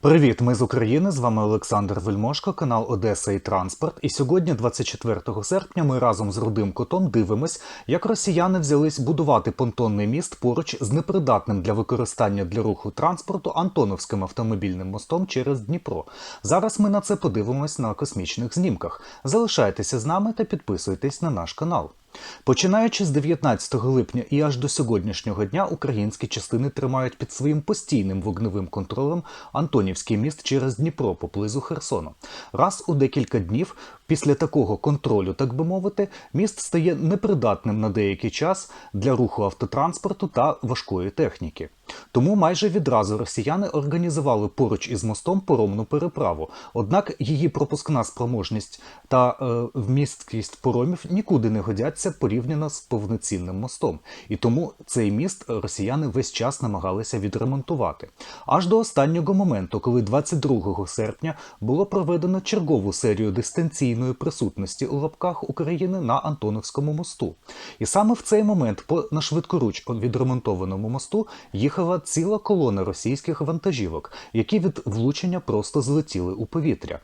Привіт, ми з України. З вами Олександр Вельмошко, канал Одеса і Транспорт. І сьогодні, 24 серпня, ми разом з Рудим Котом дивимось, як росіяни взялись будувати понтонний міст поруч з непридатним для використання для руху транспорту Антоновським автомобільним мостом через Дніпро. Зараз ми на це подивимось на космічних знімках. Залишайтеся з нами та підписуйтесь на наш канал. Починаючи з 19 липня і аж до сьогоднішнього дня українські частини тримають під своїм постійним вогневим контролем Антонівський міст через Дніпро поблизу Херсону. Раз у декілька днів після такого контролю, так би мовити, міст стає непридатним на деякий час для руху автотранспорту та важкої техніки. Тому майже відразу росіяни організували поруч із мостом поромну переправу. Однак її пропускна спроможність та е, вмісткість поромів нікуди не годяться порівняно з повноцінним мостом. І тому цей міст росіяни весь час намагалися відремонтувати. Аж до останнього моменту, коли 22 серпня було проведено чергову серію дистанційної присутності у лапках України на Антоновському мосту. І саме в цей момент по на швидкоруч відремонтованому мосту їхала ціла колона російських вантажівок, які від влучення просто злетіли у повітря.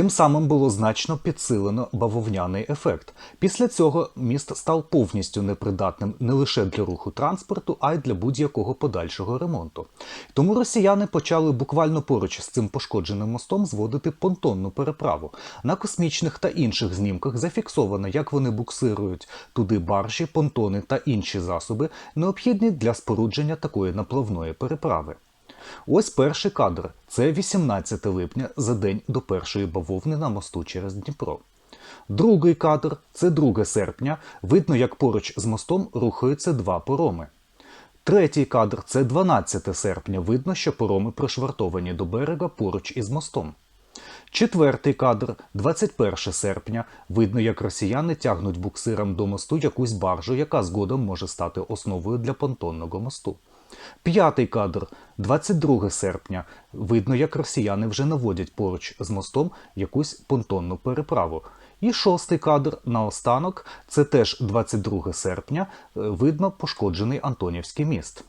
Тим самим було значно підсилено бавовняний ефект. Після цього міст став повністю непридатним не лише для руху транспорту, а й для будь-якого подальшого ремонту. Тому росіяни почали буквально поруч з цим пошкодженим мостом зводити понтонну переправу. На космічних та інших знімках зафіксовано, як вони буксирують туди баржі, понтони та інші засоби, необхідні для спорудження такої наплавної переправи. Ось перший кадр. Це 18 липня за день до першої бавовни на мосту через Дніпро. Другий кадр це 2 серпня. Видно, як поруч з мостом рухаються два пороми. Третій кадр це 12 серпня. Видно, що пороми пришвартовані до берега поруч із мостом. Четвертий кадр 21 серпня. Видно, як росіяни тягнуть буксиром до мосту якусь баржу, яка згодом може стати основою для понтонного мосту. П'ятий кадр 22 серпня. Видно, як росіяни вже наводять поруч з мостом якусь понтонну переправу. І шостий кадр наостанок це теж 22 серпня. е, Видно пошкоджений Антонівський міст.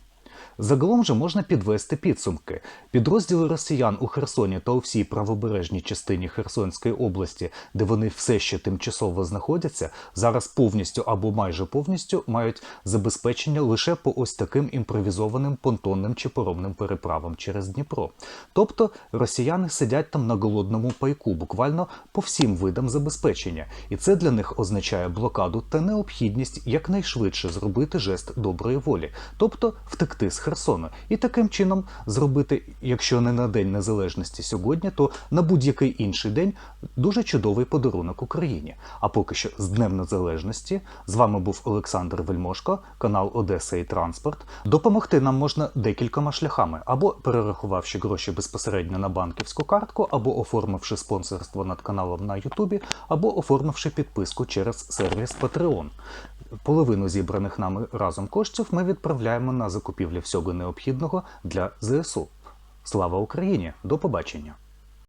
Загалом же можна підвести підсумки. Підрозділи росіян у Херсоні та у всій правобережній частині Херсонської області, де вони все ще тимчасово знаходяться, зараз повністю або майже повністю мають забезпечення лише по ось таким імпровізованим понтонним чи поромним переправам через Дніпро. Тобто росіяни сидять там на голодному пайку, буквально по всім видам забезпечення, і це для них означає блокаду та необхідність якнайшвидше зробити жест доброї волі, тобто втекти з Херсону, і таким чином зробити, якщо не на День Незалежності сьогодні, то на будь-який інший день дуже чудовий подарунок Україні. А поки що з Днем Незалежності з вами був Олександр Вельмошко, канал Одеса і Транспорт. Допомогти нам можна декількома шляхами: або перерахувавши гроші безпосередньо на банківську картку, або оформивши спонсорство над каналом на Ютубі, або оформивши підписку через сервіс Patreon. Половину зібраних нами разом коштів ми відправляємо на закупівлю всього необхідного для ЗСУ. Слава Україні! До побачення!